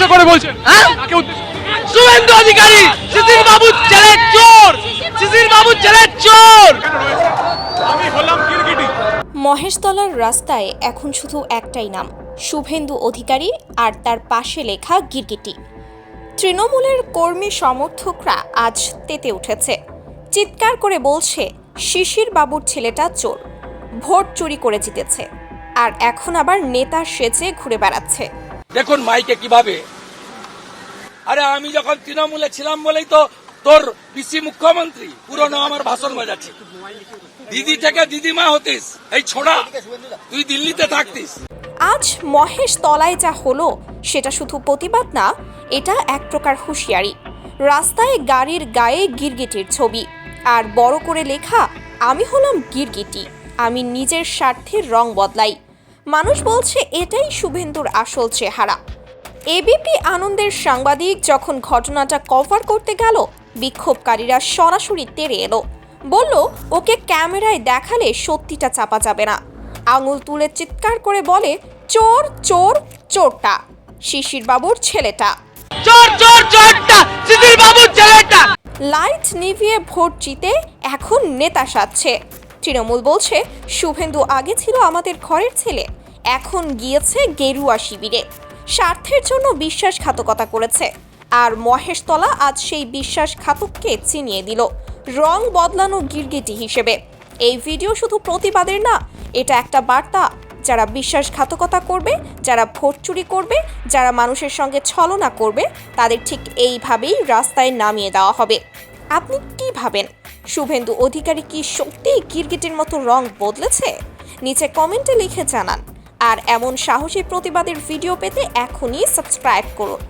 উদ্দেশ্য করে বলছেন। হ্যাঁ? কাকে উদ্দেশ্য শুভেন্দু অধিকারী শিশির বাবুর ছেলে চোর শিশির বাবুর ছেলে চোর। আমি হলাম গিরগিটি। মহেশতলার রাস্তায় এখন শুধু একটাই নাম শুভেন্দু অধিকারী আর তার পাশে লেখা গিরগিটি। তৃণমূলের কর্মী সমর্থকরা আজ তেতে উঠেছে। চিৎকার করে বলছে শিশির বাবুর ছেলেটা চোর। ভোট চুরি করে জিতেছে। আর এখন আবার নেতা সেজে ঘুরে বেড়াচ্ছে। দেখুন মাইকে কীভাবে। আরে আমি যখন তৃণমূলে ছিলাম বলেই তো তোর পিসি মুখ্যমন্ত্রী পুরনো আমার ভাষণ বাজাচ্ছে। দিদি থেকে দিদিমা হতিস, এই ছোড়া, তুই দিল্লিতে থাকতিস। আজ মহেশ তলায় যা হলো, সেটা শুধু প্রতিবাদ না, এটা এক প্রকার হুঁশিয়ারি। রাস্তায় গাড়ির গায়ে গিরগিটির ছবি, আর বড় করে লেখা, আমি হলাম গিরগিটি, আমি নিজের স্বার্থের রং বদলাই। মানুষ বলছে এটাই শুভেন্দুর আসল চেহারা। এবিপি আনন্দের সাংবাদিক যখন ঘটনাটা কভার করতে গেল বিক্ষোভকারীরা সরাসরি তেড়ে এলো। বলল ওকে ক্যামেরায় দেখালে সত্যিটা চাপা যাবে না। আঙুল তুলে চিৎকার করে বলে চোর চোর চোরটা। শিশির বাবুর ছেলেটা। চোর চোর চোরটা! শিশির বাবুর ছেলেটা! লাইট নিভিয়ে ভোট জিতে এখন নেতা সাজছে। তৃণমূল বলছে শুভেন্দু আগে ছিল আমাদের ঘরের ছেলে। এখন গিয়েছে গেরুয়া শিবিরে। স্বার্থের জন্য বিশ্বাসঘাতকতা করেছে। আর মহেশতলা আজ সেই বিশ্বাসঘাতককে চিনিয়ে দিল। রং বদলানো গিরগিটি হিসেবে। এই ভিডিও শুধু প্রতিবাদের না, এটা একটা বার্তা। যারা বিশ্বাসঘাতকতা করবে, যারা ভোট চুরি করবে, যারা মানুষের সঙ্গে ছলনা করবে, তাদের ঠিক এইভাবেই রাস্তায় নামিয়ে দেওয়া হবে। আপনি কি ভাবেন? শুভেন্দু অধিকারী কি সত্যি গিরগিটির মতো রং বদলেছে? নিচে কমেন্টে লিখে জানান। আর এমন সাহসী প্রতিবাদের ভিডিও পেতে এখনই সাবস্ক্রাইব করুন।